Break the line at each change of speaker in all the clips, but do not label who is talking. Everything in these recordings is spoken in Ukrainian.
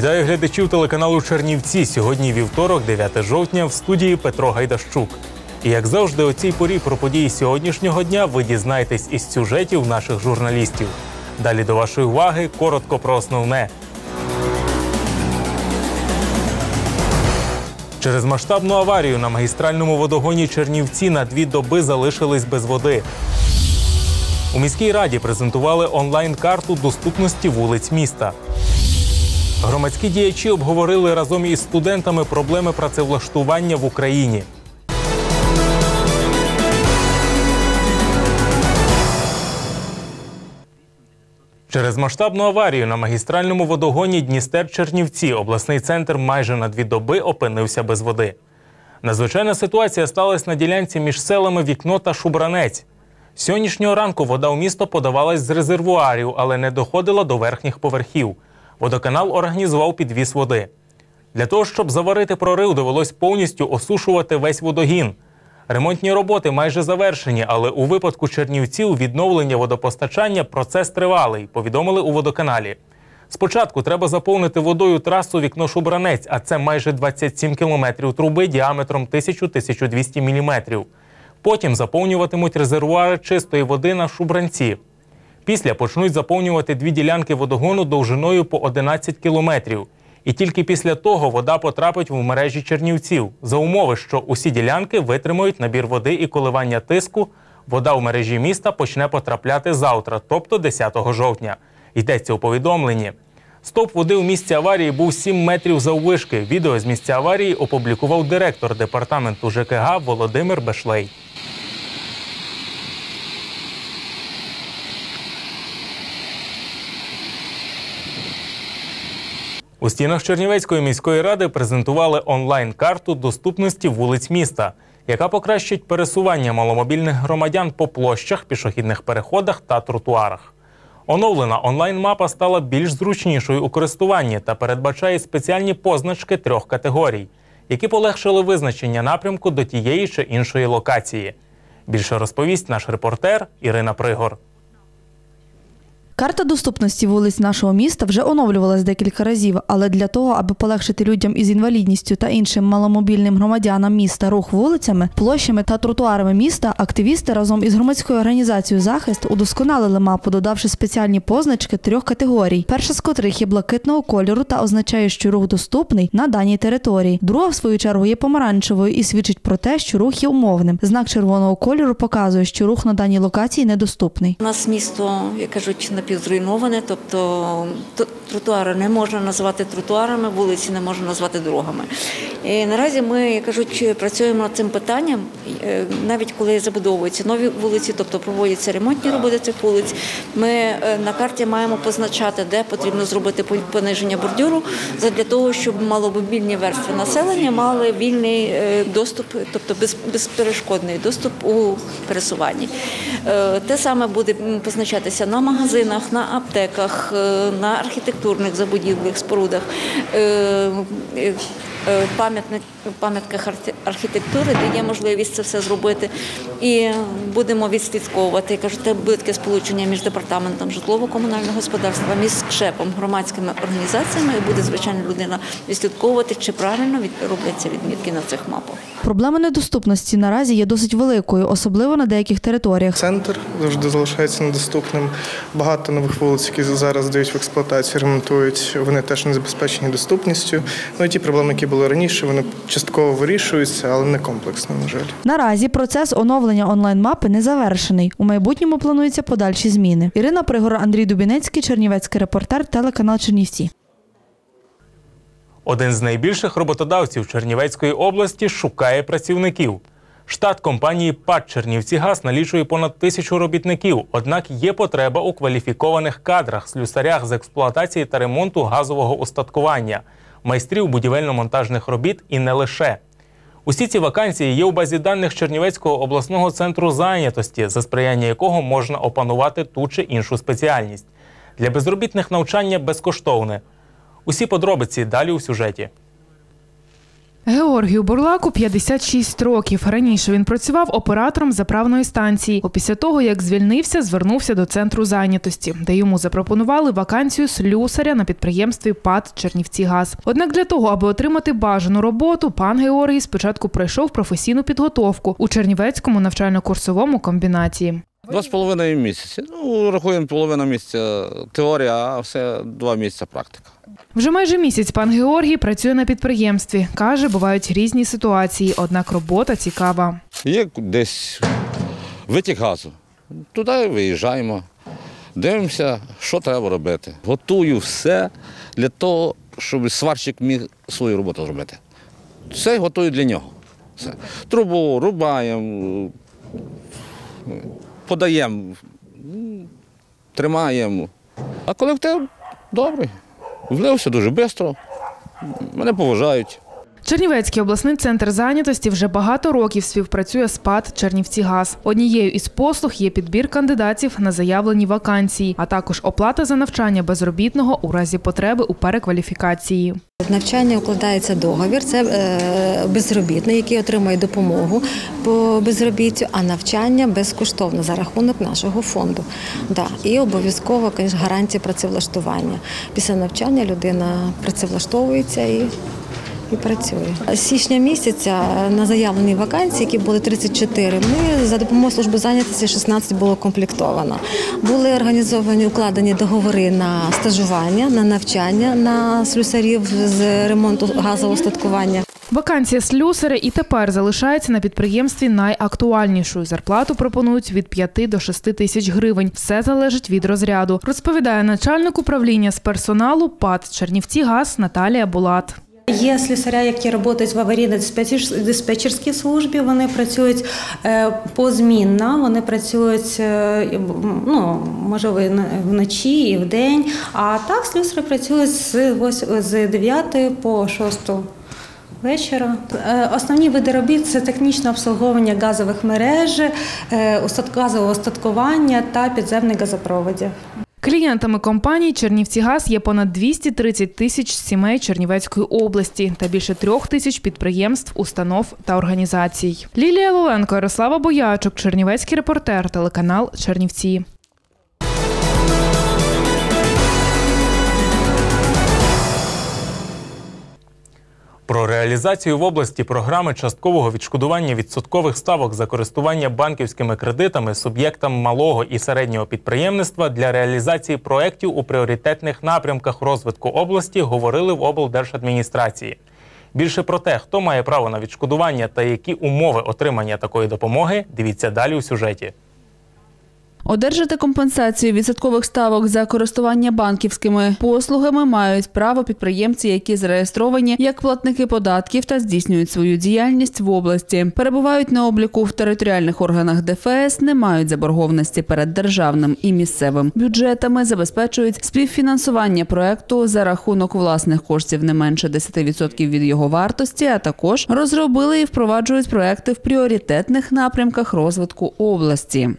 Вітаю глядачів телеканалу Чернівці. Сьогодні вівторок, 9 жовтня, в студії Петро Гайдащук. І як завжди, о цій порі про події сьогоднішнього дня ви дізнаєтесь із сюжетів наших журналістів. Далі до вашої уваги коротко про основне. Через масштабну аварію на магістральному водогоні Чернівці на дві доби залишились без води. У міській раді презентували онлайн-карту доступності вулиць міста. Громадські діячі обговорили разом із студентами проблеми працевлаштування в Україні. Через масштабну аварію на магістральному водогоні Дністер Чернівці обласний центр майже на дві доби опинився без води. Надзвичайна ситуація сталася на ділянці між селами Вікно та Шубранець. Сьогоднішнього ранку вода у місто подавалась з резервуарів, але не доходила до верхніх поверхів. Водоканал організував підвіз води. Для того, щоб заварити прорив, довелось повністю осушувати весь водогін. Ремонтні роботи майже завершені, але у випадку Чернівців відновлення водопостачання процес тривалий, повідомили у водоканалі. Спочатку треба заповнити водою трасу вікно Шубранець, а це майже 27 кілометрів труби діаметром 1000-1200 мм. Потім заповнюватимуть резервуари чистої води на Шубранці. Після почнуть заповнювати дві ділянки водогону довжиною по 11 кілометрів. І тільки після того вода потрапить в мережі Чернівців за умови, що усі ділянки витримують набір води і коливання тиску. Вода в мережі міста почне потрапляти завтра, тобто 10 жовтня. Йдеться у повідомленні. Стовп води у місці аварії був 7 метрів заввишки. Відео з місця аварії опублікував директор департаменту ЖКГ Володимир Бешлей. У стінах Чернівецької міської ради презентували онлайн-карту доступності вулиць міста, яка покращить пересування маломобільних громадян по площах, пішохідних переходах та тротуарах. Оновлена онлайн-мапа стала більш зручнішою у користуванні та передбачає спеціальні позначки трьох категорій, які полегшили визначення напрямку до тієї чи іншої локації. Більше розповість наш репортер Ірина Пригор.
Карта доступності вулиць нашого міста вже оновлювалась декілька разів, але для того, аби полегшити людям із інвалідністю та іншим маломобільним громадянам міста рух вулицями, площами та тротуарами міста, активісти разом із громадською організацією захист удосконалили мапу, додавши спеціальні позначки трьох категорій. Перша з котрих є блакитного кольору та означає, що рух доступний на даній території. Друга, в свою чергу, є помаранчевою і свідчить про те, що рух є умовним. Знак червоного кольору показує, що рух на даній локації недоступний.
У нас місто, як кажуть, напівзруйноване, тобто тротуари не можна назвати тротуарами, вулиці не можна назвати дорогами. І наразі ми, як кажуть, працюємо над цим питанням, Е, навіть коли забудовуються нові вулиці, тобто проводяться ремонтні роботи цих вулиць. Ми е, на карті маємо позначати, де потрібно зробити пониження бордюру, для того, щоб маломобільні верстви населення мали вільний е, доступ, тобто безперешкодний доступ у пересуванні. Те саме буде позначатися на магазинах, на аптеках, е, на архітектурних забудівлих спорудах, е, пам'ятник- пам'ятках архітектури, де є можливість це все зробити. І будемо відслідковувати. Я кажу, це буде сполучення між департаментом житлово-комунального господарства, між ШЕПом, громадськими організаціями, і буде звичайно людина відслідковувати, чи правильно робляться відмітки на цих мапах.
Проблема недоступності наразі є досить великою, особливо на деяких територіях.
Центр завжди залишається недоступним. Багато нових вулиць, які зараз здають в експлуатацію, ремонтують, вони теж не забезпечені доступністю. Ну і ті проблеми, які були раніше, вони частково вирішуються, але не комплексно, на жаль.
Наразі процес оновлення онлайн-мапи не завершений. У майбутньому плануються подальші зміни. Ірина Пригора, Андрій Дубінецький, Чернівецький репортер, телеканал Чернівці.
Один з найбільших роботодавців Чернівецької області шукає працівників. Штат компанії ПАД «Чернівцігаз» налічує понад тисячу робітників, однак є потреба у кваліфікованих кадрах, слюсарях з експлуатації та ремонту газового устаткування, майстрів будівельно-монтажних робіт і не лише. Усі ці вакансії є у базі даних Чернівецького обласного центру зайнятості, за сприяння якого можна опанувати ту чи іншу спеціальність. Для безробітних навчання безкоштовне. Усі подробиці далі у сюжеті.
Георгію Бурлаку 56 років. Раніше він працював оператором заправної станції. Опісля того, як звільнився, звернувся до центру зайнятості, де йому запропонували вакансію слюсаря на підприємстві ПАД Чернівцігаз. Однак для того, аби отримати бажану роботу, пан Георгій спочатку пройшов професійну підготовку у Чернівецькому навчально-курсовому комбінаті.
Два з половиною місяці. Ну, рахуємо половина місяця теорія, а все два місяці практика.
Вже майже місяць пан Георгій працює на підприємстві. Каже, бувають різні ситуації, однак робота цікава.
Є десь витік газу. Туди виїжджаємо, дивимося, що треба робити. Готую все для того, щоб сварщик міг свою роботу зробити. Все готую для нього. Все. Трубу рубаємо, подаємо, тримаємо. А колектив добрий. Влився дуже швидко. Мене поважають.
Чернівецький обласний центр зайнятості вже багато років співпрацює з ПАД Чернівцігаз. Однією із послуг є підбір кандидатів на заявлені вакансії, а також оплата за навчання безробітного у разі потреби у перекваліфікації.
Навчання укладається договір. Це е, безробітний, який отримує допомогу по безробіттю, а навчання безкоштовно за рахунок нашого фонду. Да. І обов'язково гарантія працевлаштування. Після навчання людина працевлаштовується і. І працює з січня місяця на заявлені вакансії, які були 34, Ми за допомогою служби зайнятості 16 було комплектовано. Були організовані укладені договори на стажування, на навчання на слюсарів з ремонту газового статкування.
Вакансія слюсаря і тепер залишається на підприємстві найактуальнішою. Зарплату пропонують від 5 до 6 тисяч гривень. Все залежить від розряду. Розповідає начальник управління з персоналу ПАД Чернівцігаз Наталія Булат.
Є слісаря, які працюють в аварійно-диспетчерській службі. Вони працюють е, позмінно, вони працюють е, ну, можливо, вночі і вдень. А так слюсари працюють з 9 по 6 вечора. Е, Основні види робіт це технічне обслуговування газових мереж, газового остаткування та підземних газопроводів.
Клієнтами компанії Чернівцігаз є понад 230 тисяч сімей Чернівецької області та більше трьох тисяч підприємств, установ та організацій. Лілія Лоленко, Ярослава Боячок, Чернівецький репортер, телеканал Чернівці.
Про реалізацію в області програми часткового відшкодування відсоткових ставок за користування банківськими кредитами суб'єктам малого і середнього підприємництва для реалізації проєктів у пріоритетних напрямках розвитку області говорили в облдержадміністрації. Більше про те, хто має право на відшкодування та які умови отримання такої допомоги, дивіться далі у сюжеті.
Одержати компенсацію відсоткових ставок за користування банківськими послугами мають право підприємці, які зареєстровані як платники податків та здійснюють свою діяльність в області, перебувають на обліку в територіальних органах ДФС, не мають заборгованості перед державним і місцевим бюджетами, забезпечують співфінансування проекту за рахунок власних коштів не менше 10% від його вартості, а також розробили і впроваджують проекти в пріоритетних напрямках розвитку області.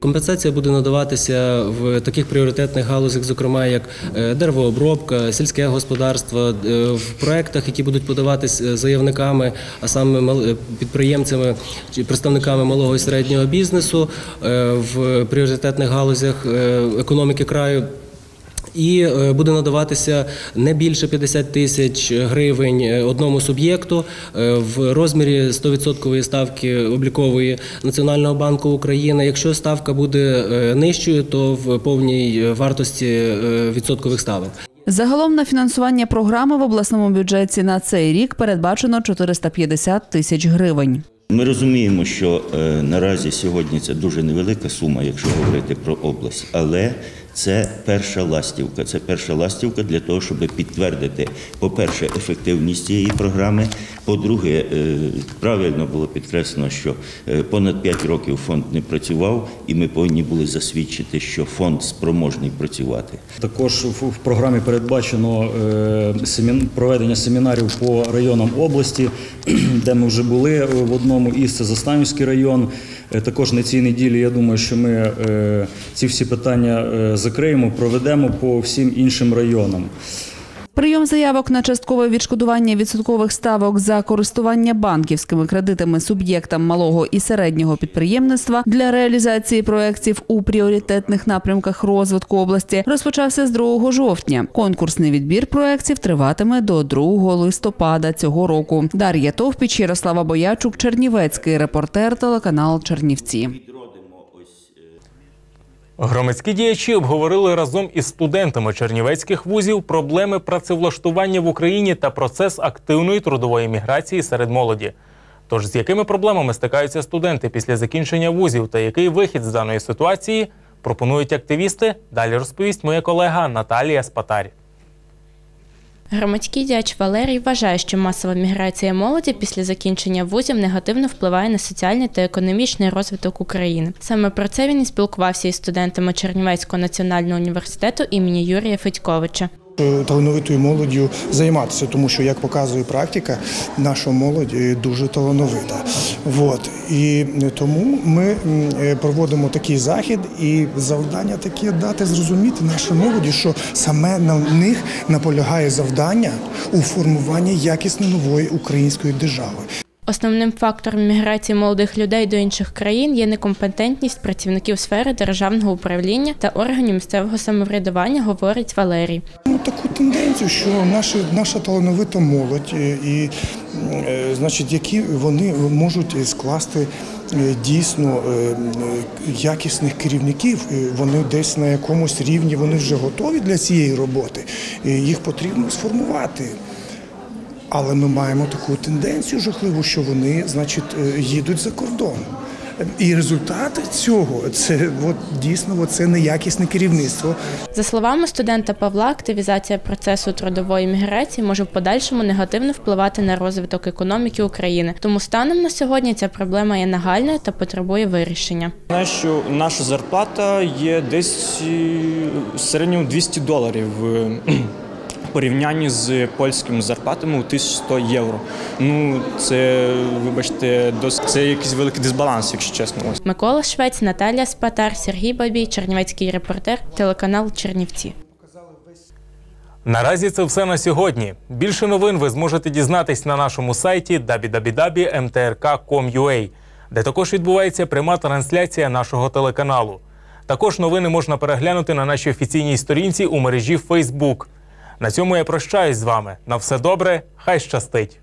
Компенсація буде надаватися в таких пріоритетних галузях, зокрема як е, деревообробка, сільське господарство, е, в проектах, які будуть подаватись е, заявниками, а саме підприємцями чи представниками малого і середнього бізнесу в пріоритетних галузях економіки краю. І е, буде надаватися не більше 50 тисяч гривень е, одному суб'єкту е, в розмірі 100% ставки облікової Національного банку України. Якщо ставка буде нижчою, то в повній вартості відсоткових ставок.
Загалом на фінансування програми в обласному бюджеті на цей рік передбачено 450 тисяч гривень.
Ми розуміємо, що наразі сьогодні це дуже невелика сума, якщо говорити про область, але Це перша ластівка. Це перша ластівка для того, щоб підтвердити, по-перше, ефективність цієї програми. По-друге, е, правильно було підкреслено, що е, понад 5 років фонд не працював, і ми повинні були засвідчити, що фонд спроможний працювати.
Також в програмі передбачено е, проведення семінарів по районам області, де ми вже були в одному із це Заставівський район. Е, Також на цій неділі я думаю, що ми е, ці всі питання е, закриємо, проведемо по всім іншим районам.
Прийом заявок на часткове відшкодування відсоткових ставок за користування банківськими кредитами суб'єктам малого і середнього підприємництва для реалізації проєктів у пріоритетних напрямках розвитку області розпочався з 2 жовтня. Конкурсний відбір проєктів триватиме до 2 листопада цього року. Дар'я Товпіч, Ярослава Боячук, Чернівецький репортер, телеканал Чернівці.
Громадські діячі обговорили разом із студентами чернівецьких вузів проблеми працевлаштування в Україні та процес активної трудової міграції серед молоді. Тож з якими проблемами стикаються студенти після закінчення вузів та який вихід з даної ситуації пропонують активісти? Далі розповість моя колега Наталія Спатарі.
Громадський діяч Валерій вважає, що масова міграція молоді після закінчення вузів негативно впливає на соціальний та економічний розвиток України. Саме про це він і спілкувався із студентами Чернівецького національного університету імені Юрія Федьковича.
Е, талановитою молоддю займатися, тому що, як показує практика, наша молодь е, дуже талановита. Вот. І тому ми е, проводимо такий захід, і завдання таке дати зрозуміти нашій молоді, що саме на них наполягає завдання у формуванні якісної нової української держави.
Основним фактором міграції молодих людей до інших країн є некомпетентність працівників сфери державного управління та органів місцевого самоврядування, говорить Валерій.
Ну, таку тенденцію, що наша, наша талановита молодь, е, і, е, значить, які вони можуть скласти е, дійсно якісних керівників, вони десь на якомусь рівні вони вже готові для цієї роботи. Їх потрібно сформувати. Але ми маємо таку тенденцію жахливу, що вони, значить, е, їдуть за кордон. І результати цього це от, дійсно от, це неякісне керівництво.
За словами студента Павла, активізація процесу трудової міграції може в подальшому негативно впливати на розвиток економіки України. Тому станом на сьогодні ця проблема є нагальною та потребує вирішення.
Знаю, що наша зарплата є десь е, в середньому 200 доларів в порівнянні з польськими зарплатами у 1100 євро. Ну це, вибачте, досить це якийсь великий дисбаланс, якщо чесно.
Микола Швець, Наталія Спатар, Сергій Бабій, Чернівецький репортер, телеканал Чернівці.
Наразі це все на сьогодні. Більше новин ви зможете дізнатись на нашому сайті www.mtrk.com.ua, де також відбувається пряма трансляція нашого телеканалу. Також новини можна переглянути на нашій офіційній сторінці у мережі Facebook. На цьому я прощаюсь з вами. На все добре, хай щастить!